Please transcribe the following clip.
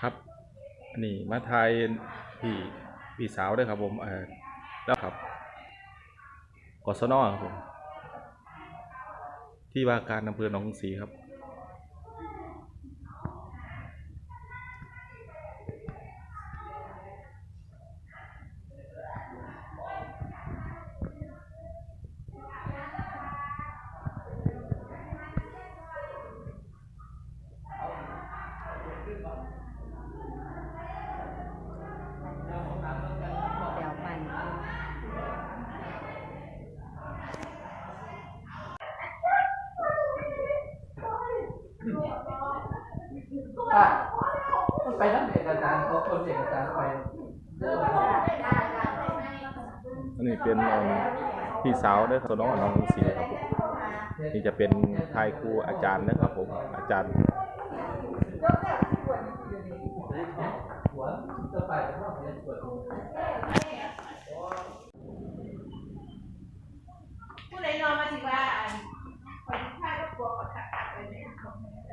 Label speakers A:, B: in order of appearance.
A: ครับนนี้มาไทยพี่พี่สาวด้วยครับผมเออแล้วครับกศนครับผมที่ว่าการอำเภอหนองกรุงศรีครับ
B: เอะ
C: มันไปนั่นเอกสารเขาคนเอกสารไปเรื่องของ
A: อันนี้เป็นอิ่มพี่สาวได้วยครับน้องน้องกรุงศรีครับผมนี่จะเป็นทายครูอาจารย์นะครับผมอาจารย์
C: หัวจะไปแต่ว่าผมจะปวดหัว
D: ผู้ใดนอนมาสิว่าอันคนข้าก็กลัวขอขัดขัดไปเนี่ยของแม่เอ